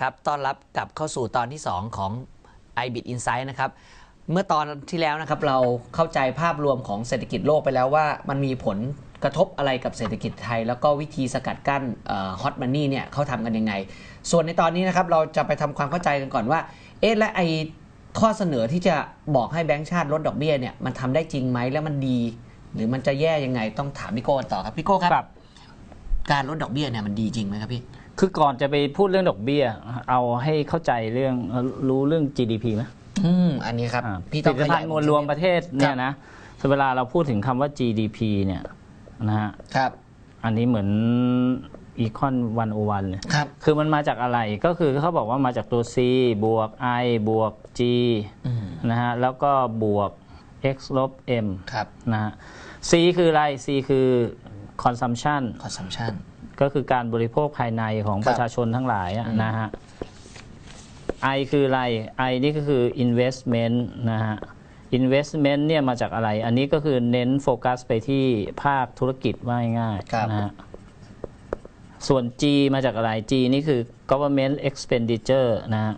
ครับ ต้อนรับกลับเข้าสู่ตอนที่ 2 ของ iBit Insight นะครับ เมื่อตอนที่แล้วนะครับเราเข้าใจภาพรวมของเศรษฐกิจโลกไปแล้วว่ามันมีผลกระทบอะไรกับเศรษฐกิจไทย แล้วก็วิธีสกัดกั้นฮอตมันนี่เนี่ยเขาทำกันยังไง ส่วนในตอนนี้นะครับเราจะไปทำความเข้าใจกันก่อนว่า เอ๊ะและไอข้อเสนอที่จะบอกให้แบงก์ชาติลดดอกเบี้ยเนี่ยมันทำได้จริงไหมแล้วมันดี หรือมันจะแย่ยังไงต้องถามพี่โก้กันต่อครับพี่โก้ครับครับ การลดดอกเบี้ยเนี่ยมันดีจริงไหมครับพี่ คือก่อนจะไปพูดเรื่องดอกเบี้ย เอาให้เข้าใจเรื่องเอ่อรู้เรื่อง GDP ไหมอืมอันนี้ครับอ่าพี่ผต้องลิตขภัยาณยฑ์มวลรวมประเทศเนี่ยนะเวลาเราพูดถึงคำว่า GDP เนี่ยนะฮะครับ อันนี้เหมือนอีคอนวันโอวันเลยครับ คือมันมาจากอะไรก็คือเขาบอกว่ามาจากตัว C บวก I บวก G อืมนะฮะแล้วก็บวก x ลบ m ครับนะฮะ C คืออะไร C คือ consumption consumption ก็คือการบริโภคภายในของครับประชาชนทั้งหลายอะอืมนะฮะ I คืออะไร I นี่ก็คือ investment นะฮะ investment เนี่ยมาจากอะไร อันนี้ก็คือเน้นโฟกัสไปที่ภาคธุรกิจว่าง่ายครับๆนะฮะ ส่วน G มาจากอะไร G นี่คือ government expenditure นะฮะ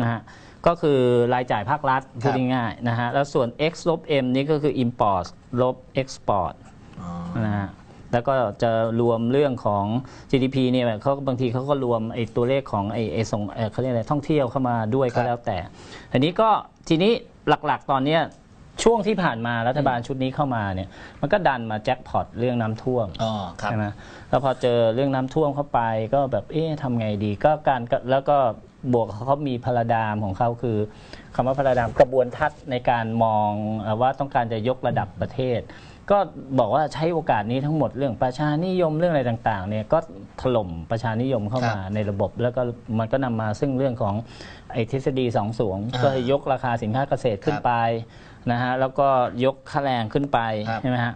นะฮะก็คือรายจ่ายภาครัฐพูดง่ายๆนะฮะ แล้วส่วน X ลบ M นี่ก็คือ import ลบ export อ๋อนะฮะ แล้วก็จะรวมเรื่องของ GDP เนี่ยเขาบางทีเขาก็รวมไอ้ตัวเลขของไอ้ไอ้ส่งเอ่อเขาเรียกอะไรท่องเที่ยวเข้ามาด้วยครัก็บแล้วแต่ทีนี้ก็ทีนี้หลักๆตอนเนี้ยช่วงที่ผ่านมารัฐบาลชุดนี้เข้ามาเนี่ยมันก็ดันมาแจ็คพอตเรื่องน้ำท่วม อ๋อครับ ใช่ไหมแล้วพอเจอเรื่องน้ำท่วมเข้าไปก็แบบเอ๊ะทำไงดีก็การก็แล้วก็บวกเขามีพลาดามของเขาคือคำว่าพลาดามกระบวนทัศน์ในการมองเอ่อว่าต้องการจะยกระดับประเทศ ก็บอกว่าใช้โอกาสนี้ทั้งหมดเรื่องประชานิยมเรื่องอะไรต่างๆเนี่ยก็ถล่มประชานิยมเข้ามาในระบบ แล้วก็มันก็นำมาซึ่งเรื่องของไอ้ทฤษฎีสองสูงอ่าก็ยกราคาสินค้าเกษตรขึ้นครับไปนะฮะแล้วก็ยกค่าแรงขึ้นไปครับใช่ไหมฮะ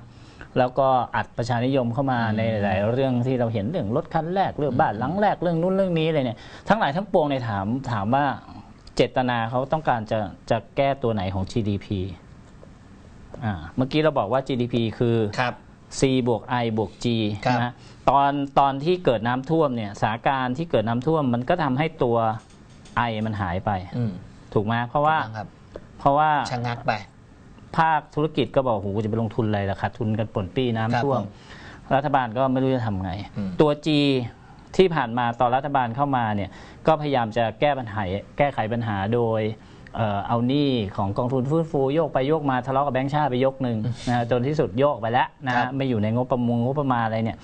แล้วก็อัดประชานิยมเข้ามาในหลายๆเรื่องที่เราเห็นเรื่องรถคันแรกเรื่องบ้านหลังแรกเรื่องนู้นเรื่องนี้อะไรเนี่ยทั้งหลายทั้งปวงในยถามถามว่าเจตนาเขาต้องการจะจะแก้ตัวไหนของ GDP อ่าเมื่อกี้เราบอกว่า GDP คือ ครับ C บวก I บวก G ครับนะตอนตอนที่เกิดน้ำท่วมเนี่ยสถานการณ์ที่เกิดน้ำท่วมมันก็ทำให้ตัว I มันหายไป อืมถูกไหมเพราะว่าครับเพราะว่าชะงักไป ภาคธุรกิจก็บอกโหจะไปลงทุนอะไรล่ะขาดทุนกันป่นปี้ครับน้ำท่วมผมรัฐบาลก็ไม่รู้จะทำไง อืม ตัว G ที่ผ่านมาตอนรัฐบาลเข้ามาเนี่ยก็พยายามจะแก้ปัญหาแก้ไขปัญหาโดย เอ่อเอาหนี้ของกองทุนฟื้นฟูโยกไปโยกมาทะเลาะกับแบงค์ชาติไปยกหนึ่งนะฮะจนที่สุดโยกไปแล้วนะครัฮะบ ไม่อยู่ในงบประมงงบประมาณอะไรเนี่ย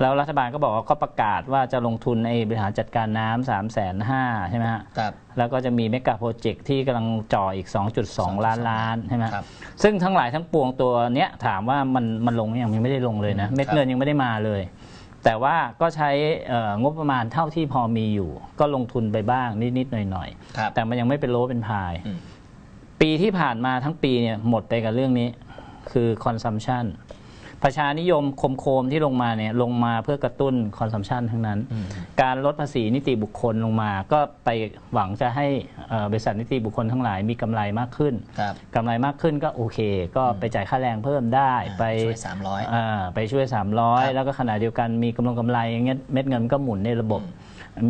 แล้วรัฐบาลก็บอกว่าก็ประกาศว่าจะลงทุนในบริหารจัดการน้ำสามแสนห้าใช่ไหมฮะ ครับ แล้วก็จะมีเมกะโปรเจกต์ที่กำลังจ่ออีก 2.2 ล้านล้านใช่ไหมครับซึ่งทั้งหลายทั้งปวงตัวเนี้ยถามว่ามันมันลงยังยังไม่ได้ลงเลยนะอืมเม็ดครับเงินยังไม่ได้มาเลย แต่ว่าก็ใช้เอ่องบประมาณเท่าที่พอมีอยู่ ก็ลงทุนไปบ้างนิดๆหน่อยครับๆแต่มันยังไม่เป็นโลเป็นพายอืมปีที่ผ่านมาทั้งปีเนี่ยหมดไปกับเรื่องนี้ คือ consumption ประชานิยมโคมๆที่ลงมาเนี่ยลงมาเพื่อกระตุ้น consumption ทั้งนั้นอืมการลดภาษีนิติบุคคลลงมา ก็ไปหวังจะให้เอ่อบริษัทนิติบุคคลทั้งหลายมีกำไรมากขึ้นครับกำไรมากขึ้นก็โอเค ก็ไปจ่ายค่าแรงเพิ่มได้ไปช่วยสามร้อยอ่าไปช่วยครับ300 แล้วก็ขณะเดียวกันมีกำลังกำไรอย่างเงี้ยเม็ดเงินก็หมุนในระบบ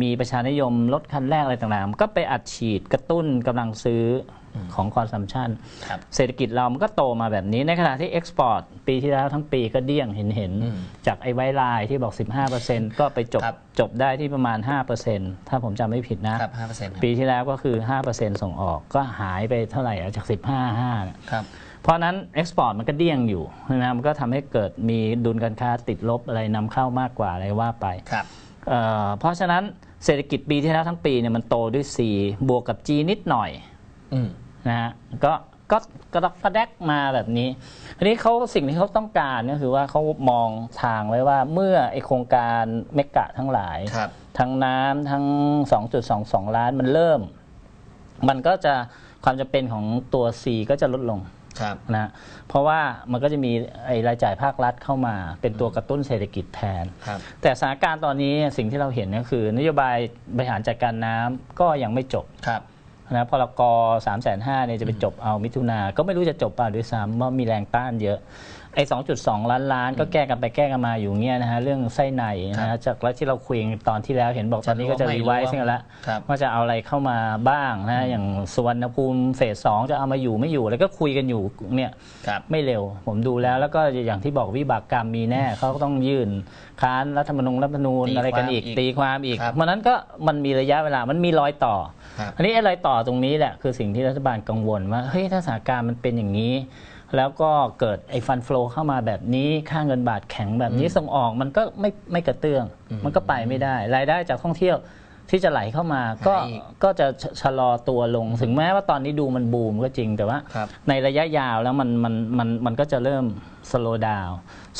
มีประชานิยมลดคันแรกอะไรต่างๆ ก็ไปอัดฉีดกระตุ้นกำลังซื้ออ ของคอนซัมชันครับเศรษฐกิจเรามันก็โตมาแบบนี้ ในขณะที่เอ็กซ์พอร์ตปีที่แล้วทั้งปีก็เดี้ยงเห็นเห็นๆอืมจากไอ้ไวไลน์ที่บอก 15%ก็ไปจบครับจบได้ที่ประมาณ 5%ถ้าผมจำไม่ผิดนะครับห้าเปอร์เซ็นต์ครับปีที่แล้วก็คือ 5%ส่งออกก็หายไปเท่าไหร่อะจาก 15 5เนี่ยครับเพราะฉะนั้นเอ็กซ์พอร์ตมันก็เดี้ยงอยู่ใช่ไหมมันก็ทำให้เกิดมีดุลการค้าติดลบอะไรนำเข้ามากกว่าอะไรว่าไปครับเอ่อเพราะฉะนั้นเศรษฐกิจปีที่แล้วทั้งปีเนี่ยมันโตด้วย C บวกกับ G นิดหน่อยอืม นะฮะก็ก็กระดกกระแดกมาแบบนี้ทีนี้เขาสิ่งที่เขาต้องการก็คือว่าเขามองทางไว้ว่าเมื่อไอโครงการเมกะทั้งหลาย ครับ ทั้งน้ำทั้ง 2.22 ล้านมันเริ่ม มันก็จะความจำเป็นของตัว C ก็จะลดลงครับ นะเพราะว่ามันก็จะมีไอ้รายจ่ายภาครัฐเข้ามาเป็นตัวกระตุ้นเศรษฐกิจแทน ครับ แต่สถานการณ์ตอนนี้สิ่งที่เราเห็นก็คือ นโยบายบริหารจัดการน้ำก็ยังไม่จบ ครับ นะพรกสามแสนห้าเนี่ยจะไปจบเอามิถุนาก็ไม่รู้จะจบเปล่าด้วยซ้ำว่ามีแรงต้านเยอะ ไอ้2.2ล้านล้านก็แก้กันไปแก้กันมาอยู่เงี้ยนะฮะเรื่องไส้ในนะฮะจากแล้วที่เราคุยกันตอนที่แล้วเห็นบอกตอนนี้ก็จะจะรวมรีไวไม่รวมซ์กันแล้วครับว่าจะเอาอะไรเข้ามาบ้างนะอย่างสุวรรณภูมิเฟสสองจะเอามาอยู่ไม่อยู่แล้วก็คุยกันอยู่เนี่ยครับไม่เร็ว ผมดูแล้วแล้วก็อย่างที่บอกวิบากกรรมมีแน่เขาก็ต้องยื่นค้านรัฐธรรมนูญรัฐธรรมนูญตีอะไรกันอีกความอีกตีความอีกครับเพราะนั้นก็มันมีระยะเวลามันมีรอยต่อครับอันนี้ไอ้รอยต่อตรงนี้แหละคือสิ่งที่รัฐบาลกังวลว่าเฮ้ยถ้าสถานการณ์มันเป็นอย่างนี้ แล้วก็เกิดไอ้ฟันฟลอเข้ามาแบบนี้ค่าเงินบาทแข็งแบบนี้ส่งออกมันก็ไม่ไม่กระเตื้อง มันก็ไปไม่ได้ รายได้จากท่องเที่ยวที่จะไหลเข้ามาก็หายอีกก็จะชชะลอตัวลง ถึงแม้ว่าตอนนี้ดูมันบูมก็จริงแต่ว่าครับในระยะยาวแล้วมันมันมันมันก็จะเริ่มสโลว์ดาว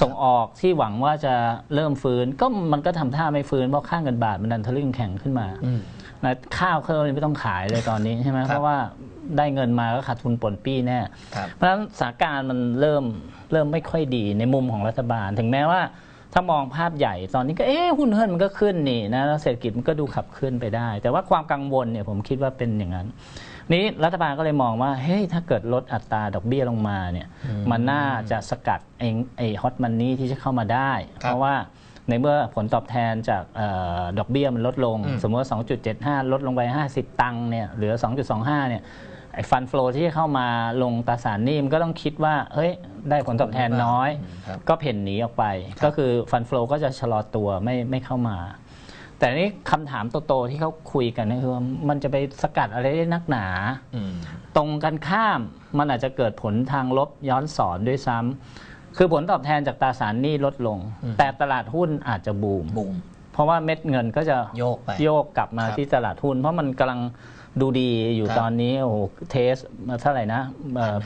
ส่งออกที่หวังว่าจะเริ่มฟื้น ก็มันก็ทำท่าไม่ฟื้นเพราะค่าเงินบาทมันดันทะลึ่งแข็งขึ้นมาอืมนะข้าวเครื่องไม่ต้องขายเลยตอนนี้ใช่ไหมครับเพราะว่า ได้เงินมาก็ขาดทุนปนปี้แน่ ครับ เพราะฉะนั้นสถานการณ์มันเริ่มเริ่มไม่ค่อยดีในมุมของรัฐบาล ถึงแม้ว่าถ้ามองภาพใหญ่ตอนนี้ก็เอ๊ะหุ้นเฮิร์นมันก็ขึ้นนี่นะแล้วเศรษฐกิจมันก็ดูขับขึ้นไปได้ แต่ว่าความกังวลเนี่ยผมคิดว่าเป็นอย่างนั้น นี้รัฐบาลก็เลยมองว่าเฮ้ยถ้าเกิดลดอัตราดอกเบี้ยลงมาเนี่ยมันน่าจะสกัดไอ้ไอ้ฮอตมันนี่ที่จะเข้ามาได้ครับเพราะว่าในเมื่อผลตอบแทนจากเออดอกเบี้ยมันลดลง อืม สมมติว่า 2.75 ลดลงไป 50 ตังค์เนี่ยเหลือ 2.25 เนี่ย ไอ้ฟันฟลอที่เข้ามาลงตราสารหนี้มันก็ต้องคิดว่าเฮ้ยได้ผลตอบแทนน้อย ครับ ก็เพ่นหนีออกไปครับก็คือฟันฟลอก็จะชะลอตัวไม่ไม่เข้ามา แต่นี่คำถามโตๆที่เขาคุยกันก็คือว่ามันจะไปสกัดอะไรได้นักหนา อืม ตรงกันข้ามมันอาจจะเกิดผลทางลบย้อนสอนด้วยซ้ำคือผลตอบแทนจากตราสารหนี้ลดลง อืม แต่ตลาดหุ้นอาจจะบูมบูมเพราะว่าเม็ดเงินก็จะโยกไปโยกกลับมาครับ ที่ตลาดหุ้น เพราะมันกำลัง ดูดีอยู่ครับตอนนี้โอ้โหเทสมาเท่าไหร่นะ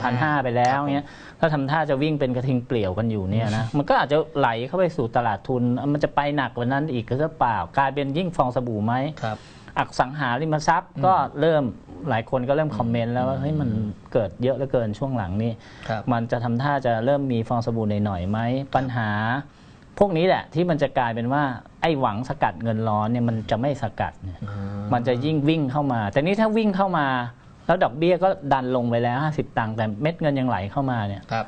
พันห้าไปแล้วครับผมเนี้ยถ้าทำท่าจะวิ่งเป็นกระทิงเปลี่ยวกันอยู่เนี่ยนะ มันก็อาจจะไหลเข้าไปสู่ตลาดทุน มันจะไปหนักกว่านั้นอีกหรือเปล่ากลายเป็นยิ่งฟองสบู่ไหม ครับ อสังหาริมทรัพย์ก็เริ่มหลายคนก็เริ่มคอมเมนต์แล้วว่าเฮ้ยมันเกิดเยอะเหลือเกินช่วงหลังนี่ครับ มันจะทำท่าจะเริ่มมีฟองสบู่หน่อยๆไหมปัญหา พวกนี้แหละที่มันจะกลายเป็นว่าไอ้หวังสกัดเงินร้อนเนี่ยมันจะไม่สกัดเนี่ยมันจะยิ่งวิ่งเข้ามา แต่นี่ถ้าวิ่งเข้ามา แล้วดอกเบี้ยก็ดันลงไปแล้ว50ตังค์แต่เม็ดเงินยังไหลเข้ามาเนี่ยครับ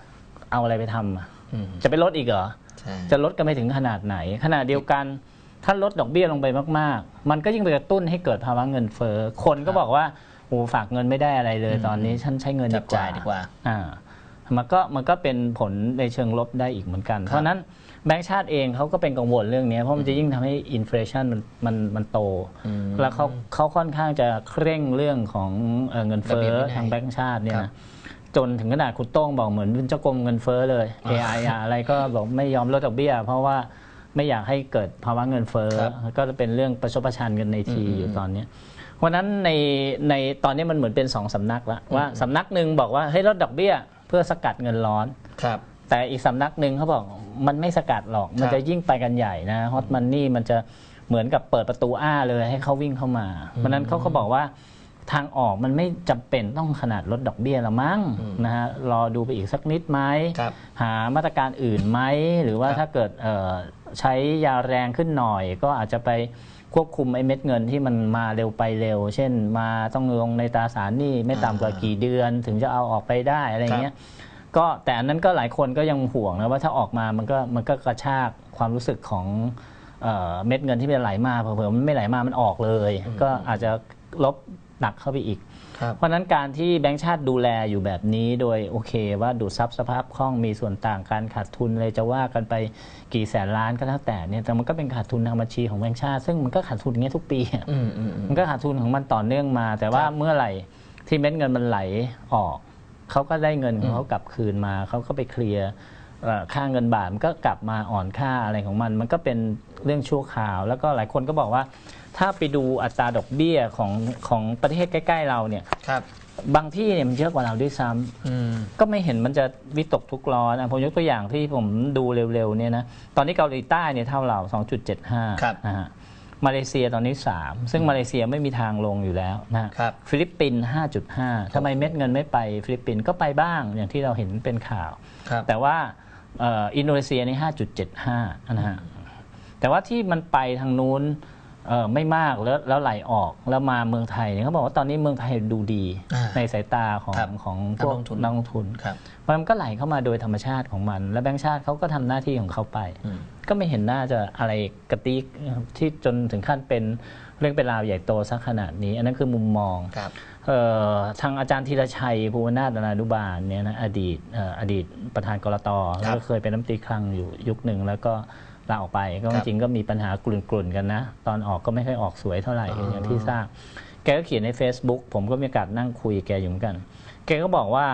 เอาอะไรไปทำอะอืมจะไปลดอีกเหรอใช่จะลดกันไปถึงขนาดไหน ขนาดเดียวกันถ้าลดดอกเบี้ยลงไปมาก ๆ มันก็ยิ่งไปกระตุ้นให้เกิดภาวะเงินเฟ้อคนก็บอกว่าโอ้ฝากเงินไม่ได้อะไรเลย ตอนนี้ฉันใช้เงินจับจ่ายดีกว่าอ่ามันก็มันก็เป็นผลในเชิงลบได้อีกเหมือนกัน เพราะฉะนั้น แบงก์ชาติเองเขาก็เป็นกังวลเรื่องนี้ เพราะมันจะยิ่งทำให้อินฟลชันมันมันมันโตอืมแล้วเขาเขาค่อนข้างจะเคร่งเรื่องของเอ่อเงินเฟ้ระเบียอบวินัยทางแบงก์ชาติเนี่ยครันะบจนถึงขนาดคุณโต้งบอกเหมือนเป็นเจ้ากรมเงินเฟ้อเลย AI อะอะไรก็บอกไม่ยอมลดดอกเบี้ย เพราะว่าไม่อยากให้เกิดภาวะเงินเฟ้อครับก็จะเป็นเรื่องประชดประชันกันในทีอืมอยู่ตอนเนี้ยเพราะฉะนั้นในในตอนนี้มันเหมือนเป็นสองสำนักละว่าสำนักหนึ่งบอกว่าให้ลดดอกเบี้ย เพื่อสกัดเงินร้อนครับ แต่อีกสำนักหนึ่งเขาบอกมันไม่สกัดหรอก มันจะยิ่งไปกันใหญ่นะฮอตมันนี่มันจะเหมือนกับเปิดประตูอ้าเลยให้เขาวิ่งเข้ามา เพราะฉะนั้นเขาก็บอกว่าทางออกมันไม่จำเป็นต้องขนาดลดดอกเบี้ยละมั้งอืมนะฮะรอดูไปอีกสักนิดไหมครับหามาตรการอื่นไหมหรือว่าครับถ้าเกิดเอ่อใช้ยาแรงขึ้นหน่อย ก็อาจจะไปควบคุมไอ้เม็ดเงินที่มันมาเร็วไปเร็ว เช่นมาต้องลงในตราสารหนี้ไม่ต่ำกว่ากี่เดือนถึงจะเอาออกไปได้อะไรเงี้ย ก็แต่อันนั้นก็หลายคนก็ยังห่วงนะว่าถ้าออกมามันก็มันก็กระชากความรู้สึกของเอ่อเม็ดเงินที่มันไหลมาเผื่อๆมันไม่ไหลมามันออกเลย ก็อาจจะลบหนักเข้าไปอีก ครับ เพราะฉะนั้นการที่แบงก์ชาติดูแลอยู่แบบนี้โดยโอเคว่าดูดซับสภาพคล่องมีส่วนต่างการขาดทุนเลยจะว่ากันไปกี่แสนล้านก็แล้วแต่เนี่ยแต่มันก็เป็นขาดทุนทางบัญชีของแบงก์ชาติ ซึ่งมันก็ขาดทุนอย่างเงี้ยทุกปีอะ อืมอืมอืม มันก็ขาดทุนของมันต่อเนื่องมา แต่ว่าครับเมื่อไหร่ที่เม็ดเงินมันไหลออก เขาก็ได้เงินของเขากลับคืนมาเขาก็ไปเคลียร์เอ่อค่าเงินบาทมันก็กลับมาอ่อนค่าอะไรของมัน มันก็เป็นเรื่องชั่วคราว แล้วก็หลายคนก็บอกว่า ถ้าไปดูอัตราดอกเบี้ยของของประเทศใกล้ ๆ เราเนี่ยครับบางที่เนี่ยมันเยอะกว่าเราด้วยซ้ำอืมก็ไม่เห็นมันจะวิตกทุกข์ร้อนอะผมยกตัวอย่างที่ผมดูเร็วๆเนี่ยนะตอนนี้เกาหลีใต้เนี่ยเท่าเรา 2.75ครับนะฮะ มาเลเซียตอนนี้ 3 ซึ่งมาเลเซียไม่มีทางลงอยู่แล้วนะฮะครับฟิลิปปินส์5.5ทำไมเม็ดเงินไม่ไปฟิลิปปินส์ก็ไปบ้างอย่างที่เราเห็นเป็นข่าวครับแต่ว่าเอ่ออินโดนีเซียนี่5.75นะฮะแต่ว่าที่มันไปทางนู้น เออไม่มากแล้วแล้วไหลออกแล้วมาเมืองไทยเนี่ยเขาบอกว่าตอนนี้เมืองไทยดูดีอ่าในสายตาของครับของนัพกวกลงทุน นักลงทุนครับเพราะมันก็ไหลเข้ามาโดยธรรมชาติของมัน และแบงก์ชาติเขาก็ทำหน้าที่ของเขาไป อืม ก็ไม่เห็นน่าจะอะไรกระติกที่จนถึงขั้นเป็นเรื่องเป็นราวใหญ่โตสักขนาดนี้ อันนั้นคือมุมมอง ครับ เอ่อทางอาจารย์ธีรชัยภูวนาถนานุบาลเนี่ยนะอดีตเอ่ออดีตประธานกรตแล้วก็เคยเป็นรัฐมนตรีคลังอยู่ยุคหนึ่ง แล้วก็ ลาออกไป ก็คจรับริงๆก็มีปัญหากลุ่นๆกันนะ ตอนออกก็ไม่ค่อยออกสวยเท่าไหร่อ๋ออย่างที่ทราบ แกก็เขียนใน Facebook ผมก็มีโอกาสนั่งคุยแกอยู่เหมือนกัน แกก็บอกว่า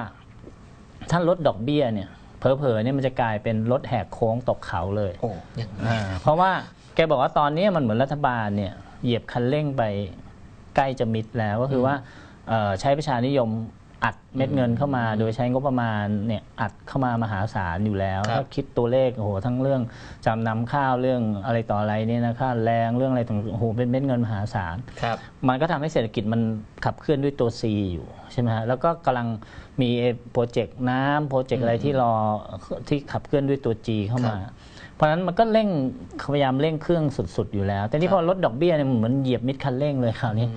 ถ้าลดดอกเบี้ยเนี่ยเผลอๆเนี่ยมันจะกลายเป็นรถแหกโค้งตกเขาเลยโอ้ยังอ่าเพราะว่าแกบอกว่าตอนนี้มันเหมือนรัฐบาลเนี่ยเหยียบคันเร่งไปใกล้จะมิดแล้วก็คือว่าเอ่อใช้ประชานิยม อัดเม็ดเงินเข้ามา โดยใช้งบประมาณเนี่ยอัดเข้ามามหาศาลอยู่แล้วครับถ้าคิดตัวเลขโอ้โหทั้งเรื่องจำนำข้าวเรื่องอะไรต่ออะไรเนี่ยนะค่าแรงเรื่องอะไรต่างๆโอ้โหเป็นเม็ดเงินมหาศาล ครับ มันก็ทำให้เศรษฐกิจมันขับเคลื่อนด้วยตัว C อยู่ใช่ไหมฮะแล้วก็กำลังมีโปรเจกต์น้ำโปรเจกต์อะไรที่รอที่ขับเคลื่อนด้วยตัว G เข้ามา ครับ เพราะฉะนั้นมันก็เร่งพยายามเร่งเครื่องสุด ๆ อยู่แล้ว แต่นี่พอลดดอกเบี้ยเนี่ยเหมือนเหยียบมิดคันเร่งเลยคราวนี้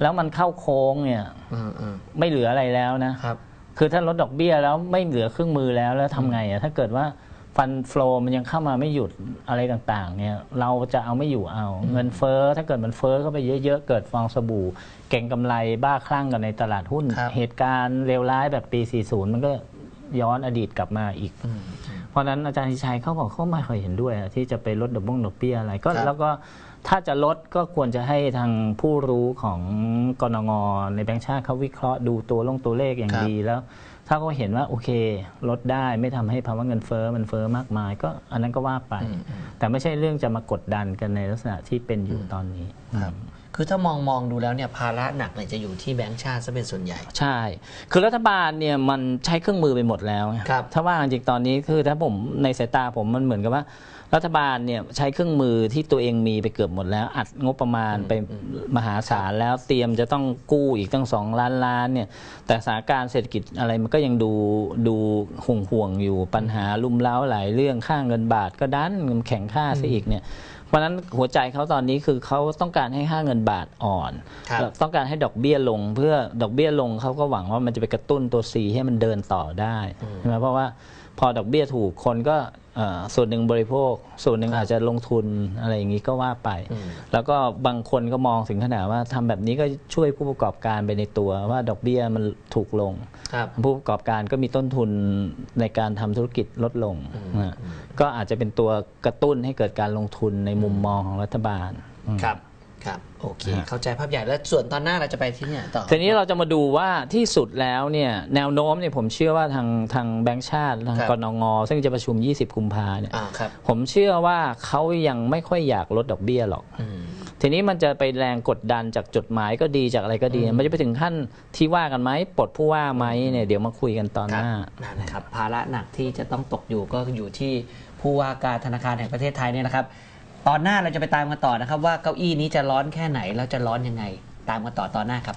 แล้วมันเข้าโค้งเนี่ยอืมอืมไม่เหลืออะไรแล้วนะครับ คือถ้าลดดอกเบี้ยแล้วไม่เหลือเครื่องมือแล้วแล้วทำไงอะถ้าเกิดว่าฟันฟลอมันยังเข้ามาไม่หยุดอะไรต่างๆ เนี่ย เราจะเอาไม่อยู่เอา เงินเฟ้อถ้าเกิดมันเฟ้อเข้าไปเยอะๆ เกิดฟองสบู่ เก่งกำไรบ้าคลั่งกันในตลาดหุ้นครับเหตุการณ์เลวร้ายแบบปี 40 มันก็ย้อนอดีตกลับมาอีกอืมเพ ราะฉะนั้นอาจารย์ทิชัยเขาบอกเขาไม่ค่อยเห็นด้วยอะที่จะไปลดดอกบ้งดอกเบี้ยอะไรก็ครับ แล้วก็ถ้าจะลดก็ควรจะให้ทางผู้รู้ของกนงในแบงค์ชาติเขาวิเคราะห์ดูตัวลงตัวเลขอย่างครับดีแล้ว ถ้าเขาเห็นว่าโอเค ลดได้ไม่ทำให้ภาวะเงินเฟ้อมันเฟ้อมากมาย ก็อันนั้นก็ว่าไปอืมอืมแต่ไม่ใช่เรื่องจะมากดดันกันในลักษณะที่เป็นอยู่ตอนนี้ ครับคือถ้ามองมองดูแล้วเนี่ยภาระหนักเนี่ยจะอยู่ที่แบงก์ชาติซะเป็นส่วนใหญ่ ใช่ คือรัฐบาลเนี่ยมันใช้เครื่องมือไปหมดแล้วไงครับ ถ้าว่าจริงๆตอนนี้คือถ้าผมในสายตาผมมันเหมือนกับว่า รัฐบาลเนี่ยใช้เครื่องมือที่ตัวเองมีไปเกือบหมดแล้ว อัดงบประมาณไปมหาศาลแล้วเตรียมจะต้องกู้อีกตั้งสองล้านล้านเนี่ยแต่สถานการณ์เศรษฐกิจอะไรมันก็ยังดูดูห่วงห่วงๆอยู่ปัญหาลุมเล้าหลายเรื่องค่าเงินบาทก็ดันแข็งค่าซะอีกเนี่ย เพราะฉะนั้นหัวใจเขาตอนนี้คือเขาต้องการให้ค่าเงินบาทอ่อนครับแล้วต้องการให้ดอกเบี้ยลง เพื่อดอกเบี้ยลงเขาก็หวังว่ามันจะไปกระตุ้นตัว C ให้มันเดินต่อได้ใช่ไหมเพราะว่าพอดอกเบี้ยถูกคนก็เอ่อ ส่วนหนึ่งบริโภค ส่วนหนึ่งอาจจะลงทุนอะไรอย่างนี้ก็ว่าไปอืมแล้วก็บางคนก็มองถึงขนาดว่าทำแบบนี้ก็ช่วยผู้ประกอบการไปในตัวว่าดอกเบี้ยมันถูกลงครับผู้ประกอบการก็มีต้นทุนในการทำธุรกิจลดลงนะก็อาจจะเป็นตัวกระตุ้นให้เกิดการลงทุนในมุมมองของรัฐบาลอืมครับ ครับโอเค เข้าใจภาพใหญ่แล้วส่วนตอนหน้าเราจะไปที่เนี่ยต่อทีนี้เราจะมาดูว่าที่สุดแล้วเนี่ยแนวโน้มเนี่ยผมเชื่อว่าทางทางแบงก์ชาติทางครับกนงซึ่งจะประชุม 20 กุมภาเนี่ยอ่าครับผมเชื่อว่าเขายังไม่ค่อยอยากลดดอกเบี้ยหรอกอืมทีนี้มันจะไปแรงกดดันจากจดหมายก็ดีจากอะไรก็ดี มันจะไปถึงขั้นที่ว่ากันไหมปลดผู้ว่าไหมเนี่ยเดี๋ยวมาคุยกันตอนคหรับน้านั่นนะครับภาระหนักที่จะต้องตกอยู่ก็อยู่ที่ผู้ว่าการธนาคารแห่งประเทศไทยเนี่ยนะครับ ตอนหน้าเราจะไปตามกันต่อนะครับ ว่าเก้าอี้นี้จะร้อนแค่ไหนแล้วจะร้อนยังไง ตามกันต่อตอนหน้าครับ